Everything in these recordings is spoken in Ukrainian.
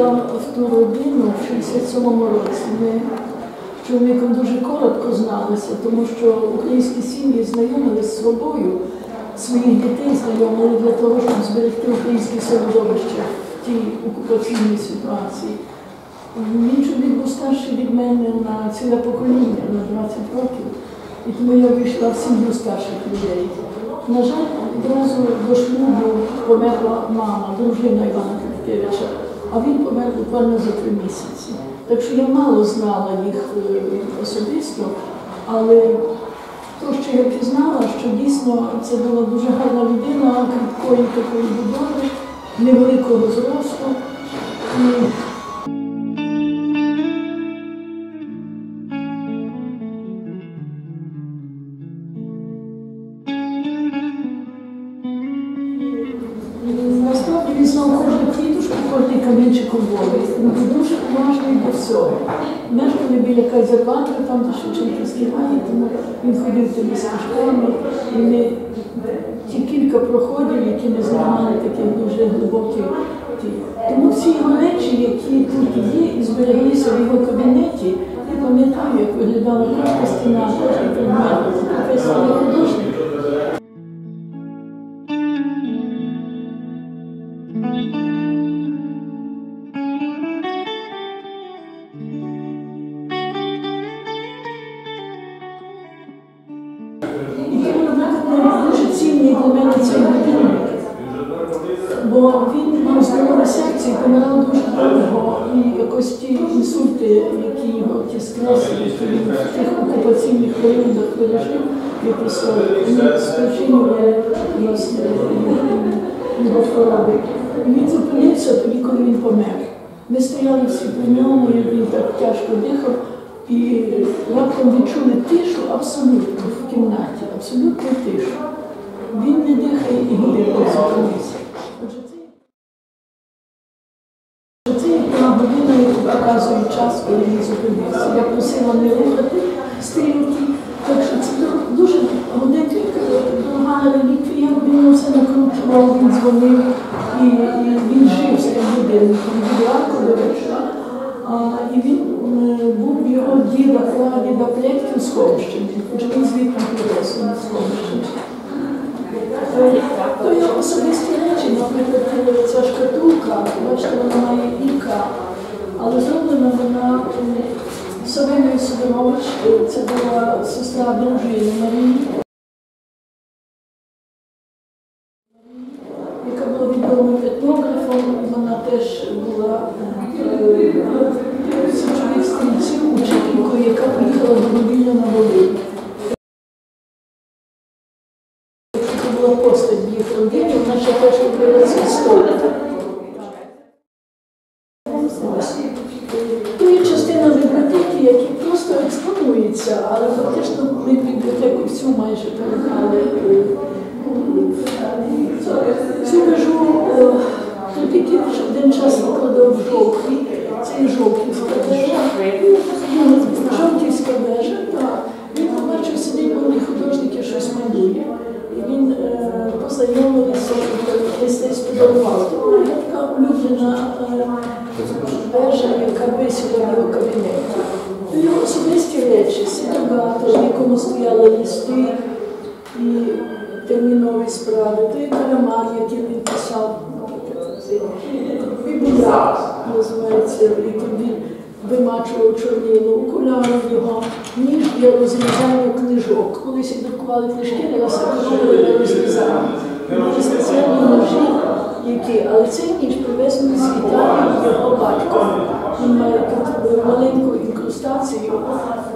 прийшла в ту родину в 67-му році. Ми з чоловіком дуже коротко зналися, тому що українські сім'ї знайомилися з свобою, своїх дітей знайомили для того, щоб зберегти українське середовище в тій окупаційній ситуації. Мій чоловік був старший від мене на ціле покоління, на 20 років, і тому я вийшла в сім'ю старших людей. На жаль, одразу до шлюбу померла мама, дружина Івана Каткевича, а він помер буквально за три місяці. Так що я мало знала їх е, особисто, але то, що я пізнала, що дійсно це була дуже гарна людина, кріпкої такої будови, невеликого зросту. І Він дуже уважний до всього. Мешкали біля Кайзервандера, там де Шевченківський гаї, тому він ходив тими стежками. І ми ті кілька проходів, які ми знімали, такі дуже глибокі. Тому всі його речі, які тут є і збереглися в його кабінеті, я пам'ятаю, як виглядала кожна стіна, кожен предмет. Професор художник. Бо він мав здорове серце і помирав дуже довго. І якось ті інсульти, які його ті стреси, він в тих окупаційних періодах пережив, вони спричинювали власне його хвороби. Він зупинився тоді, коли він помер. Ми стояли всі при ньому, і він так тяжко дихав. І раптом відчули тишу абсолютно в кімнаті, абсолютну тишу. Він не дихає і годину зупинився. Це- є та година, показує час, коли він зупинився. Я просила не рухати стрілки, так що це дуже годинка, дорога реліквія, він все накручував, він дзвонив, і, і він жив з тим годинником від до вечора. А, і він е, був його діда, прадіда предків сховищем, хоч він звідти на сховище. То є особисті речі, наприклад, ця шкатулка, бачите, вона має іка, але зроблена вона Савиною Сидорович, е, це була сестра дружини Марії, жовтівська вежа. Так. Він побачив, сидить молодий художник і щось малює. І він е, познайомився, десь сподобав. Тому є така улюблена е, вежа, яка висіла в його кабінеті. Його особисті речі, сідогато, в якому стояли листи і термінові справи. Той каламар, який він писав, бібліат називається, він вимачував чорнило, окуляри його, ніж для розрізання книжок. Колись друкували книжки, не розсадили для розрізання. Були спеціальні ножі, які, але цей ніж привезли з Італії його батько. Він має тут маленьку інкрустацію,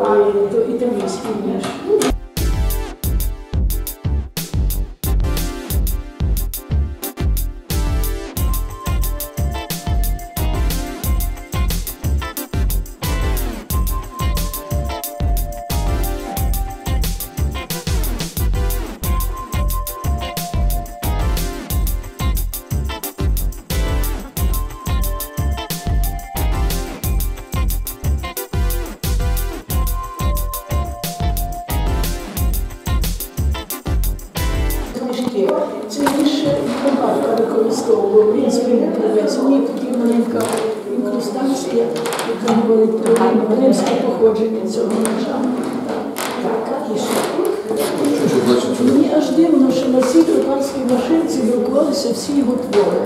е, то італійський ніж. він своїм привез. Мені тоді маленька інкрустація, яка говорить про римське походження цього ножа. Мені аж дивно, що на цій тропарській машинці друкувалися всі його твори.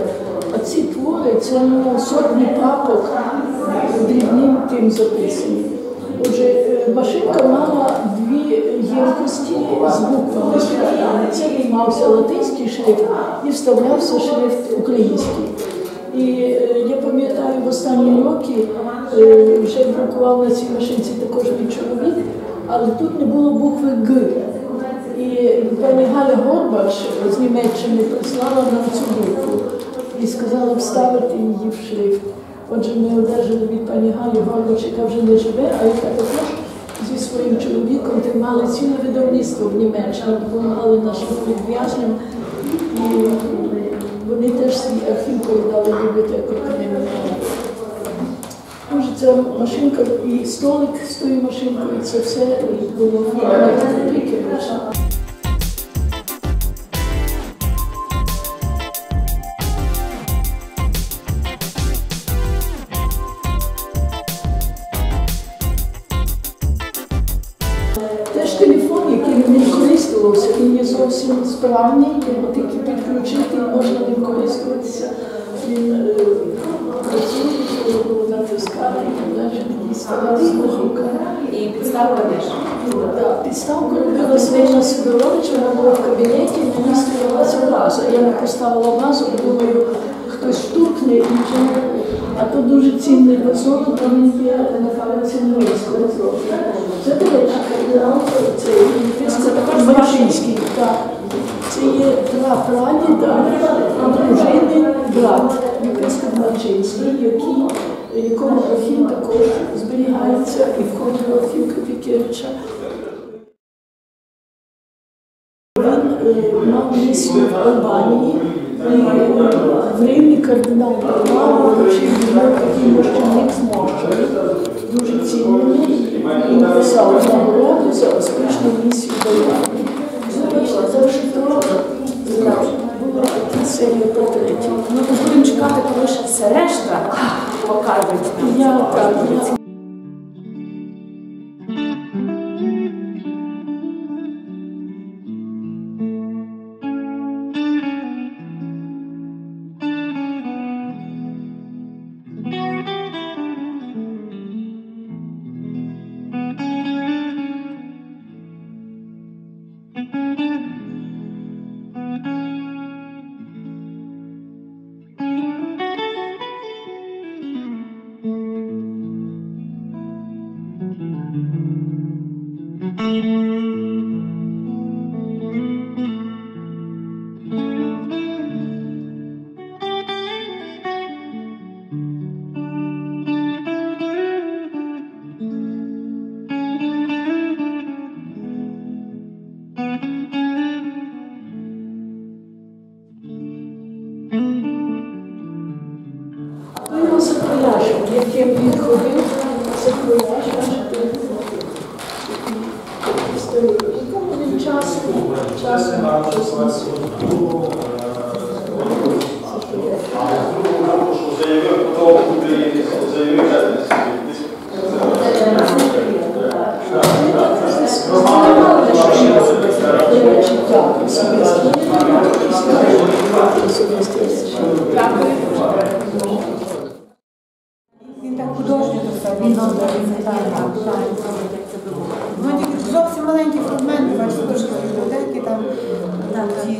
А ці твори це ну, сотні папок дрібним тим записані. Отже, е, машинка мала дві ємкості з буквами виймався латинський шрифт і вставлявся шрифт український. І е, я пам'ятаю, в останні роки е, вже друкував на цій машинці також мій чоловік, але тут не було букви Г. І пані Галя Горбаш з Німеччини прислала нам цю букву і сказала вставити її в шрифт. Отже, ми одержали від пані Галі Горбаш, яка вже не живе, а яка також своїм чоловіком тримали ціле видавництво в Німеччині, допомагали нашим підв'язням. І вони теж свій архів передали в бібліотеку. Може, ця машинка і столик з тою машинкою, це все було в Пікерича. Теж телефон, яким він користувався, він є зовсім справний, його тільки підключити, можна ним користуватися. Він е, працює, його натискати, і підставка теж. Так, Підставку робила Свина Сидорович, вона була в кабінеті, мені стояла ця ваза. Я не поставила вазу, думаю, хтось штукне і вже. А то дуже цінний вазон, там є на фабриці трохи. Це, до речі, кардинал, це Це також Бачинський. Це є два прадіда, дружини, брат який, якому архів також зберігається і входить в архів Капікевича. Він мав місію в Албанії, в Римі кардинал Павло вручив йому такий мощаник зморщений, дуже цінний, і написав нагороду за успішну місію в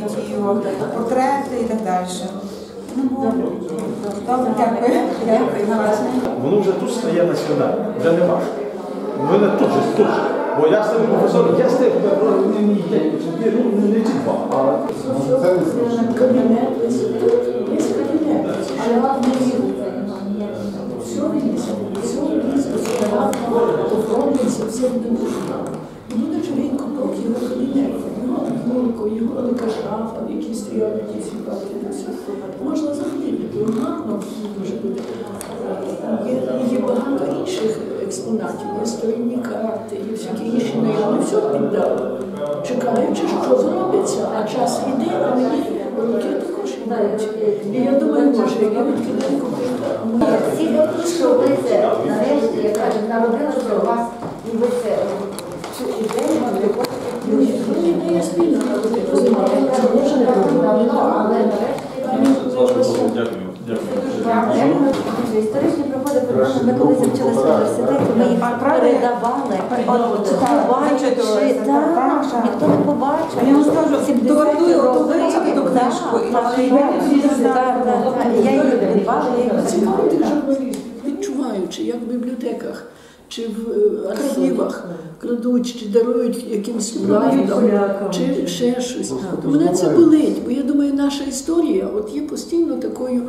ті портрети і так далі. Ну, добре, дякую. Дякую. Воно вже тут стає національним, вже не важко. У мене тут же, тут же. Бо я з тим професором, я з тим, не, не, не, ну, не ті два, а Кабінет, є кабінет, але не все різно, все різно, оформлюється, все буде нужно. І Можна бо гарно дуже буде. Є, багато інших експонатів, є сторінні карти, є всякі інші, але я не все піддав, чекаючи, що зробиться, а час іде, а мені руки також йдуть. І я думаю, може, я відкидаю купити, Всі люди, що ви це нарешті, я кажу, народилося у вас, і ви це цю ідею розумієте, це може не Давно, але нарешті. Дякую. Історичні проходи ми коли вчилися в університеті, ми їх передавали. Так. ніхто не побачив. Я вам скажу, 70 то вартує отоварити ту книжку, так. Я її придбала, я її Цікаво тих журналістів, відчуваючи, як в бібліотеках чи в е, архівах крадуть, чи дарують якимсь владам, чи ще щось. Мене це болить, бо я думаю, наша історія от є постійно такою,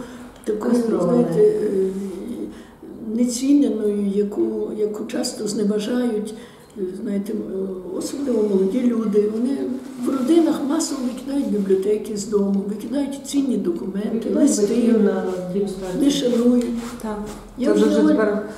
такою знаєте, е, неціненою, яку, яку часто зневажають. е, Знаєте, особливо молоді люди, вони в родинах масово викидають бібліотеки з дому, викидають цінні документи, листи, не шанують. Так. Я Це вже вже тепер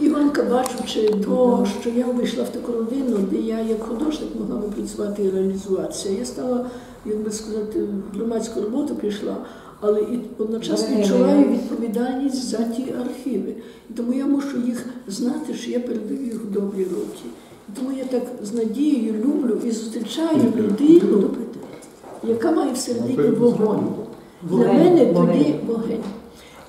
Іванка, бачучи то, що я вийшла в таку родину, де я як художник могла би працювати і реалізуватися. Я стала, як би сказати, в громадську роботу пішла, але і одночасно відчуваю відповідальність за ті архіви. І тому я мушу їх знати, що я передаю їх в добрі руки. І тому я так з надією люблю і зустрічаю людину, яка має всередині вогонь. Для мене тоді вогонь.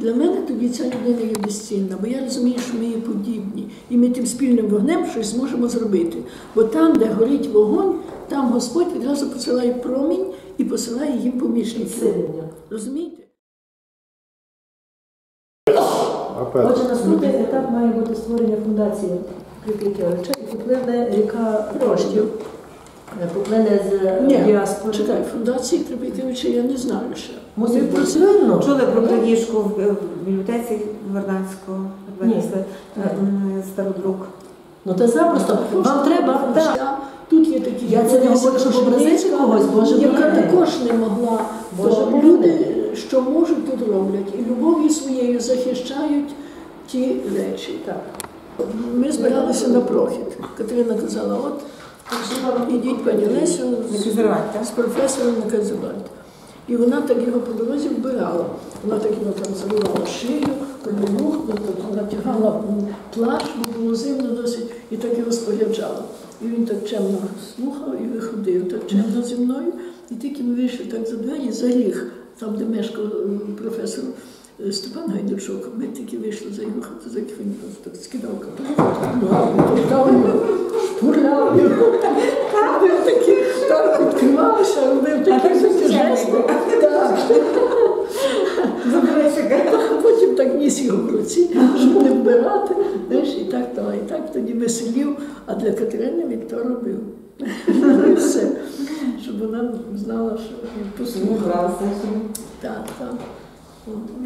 Для мене тоді ця людина є безцінна, бо я розумію, що ми є подібні, і ми тим спільним вогнем щось зможемо зробити. Бо там, де горить вогонь, там Господь відразу посилає промінь і посилає їм помічників. Розумієте? Отже, наступний етап має бути створення фундації Крикlikевича і поплине ріка коштів, е, поплине з Ні, діаспори. чекай, фундації Требікевича я не знаю ще. Мусить бути. працюємо. чули про крадіжку в в бібліотеці Вернадського, винесли Ні. е, стародрук. Ну та запросто. Вам треба. Я- Тут є такі Я це не говорю, щоб образити когось, Боже яка також не могла. Боже То люди, що можуть, тут роблять, і любов'ю своєю захищають ті речі. Так. Ми збиралися на прохід. Катерина казала, от ідіть пані Лесю з, з професором на Казивальд. І вона так його по дорозі вбирала. Вона так його там заливала шию, колінух, натягала плащ, бо було зимно досить, і так його споряджала. І він так чемно слухав і виходив так чемно зі мною. І тільки ми вийшли так за двері, за ріг, там, де мешкав е, професор е, Степан Гайдучок, ми тільки вийшли за його хату, за він так скидав капелюх, ногами його. Такі, так відкривався, робив такі такі жести. Так. А потім в руці, щоб не вбирати. Знаєш, і так, то, і так тоді веселів, а для Катерини він то робив. І все. Щоб вона знала, що він послухав. Так, так.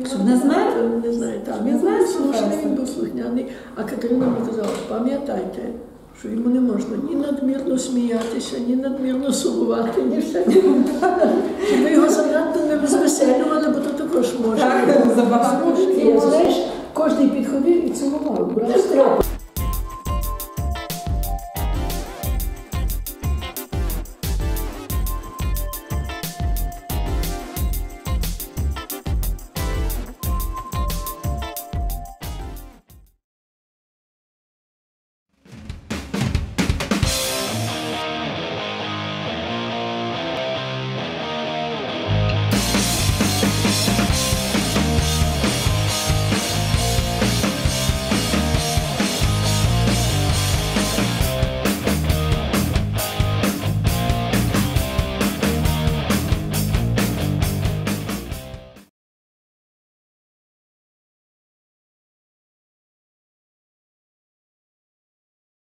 Щоб не знає? Не знає, так. Він знає, слушний, він був слухняний. А Катерина мені казала, пам'ятайте, що йому не можна ні надмірно сміятися, ні надмірно сумувати, ні всяке. Щоб ви його занадто не розвеселювали, бо то також може. Так, забагато. Знаєш, кожен підходив і цілував, брав.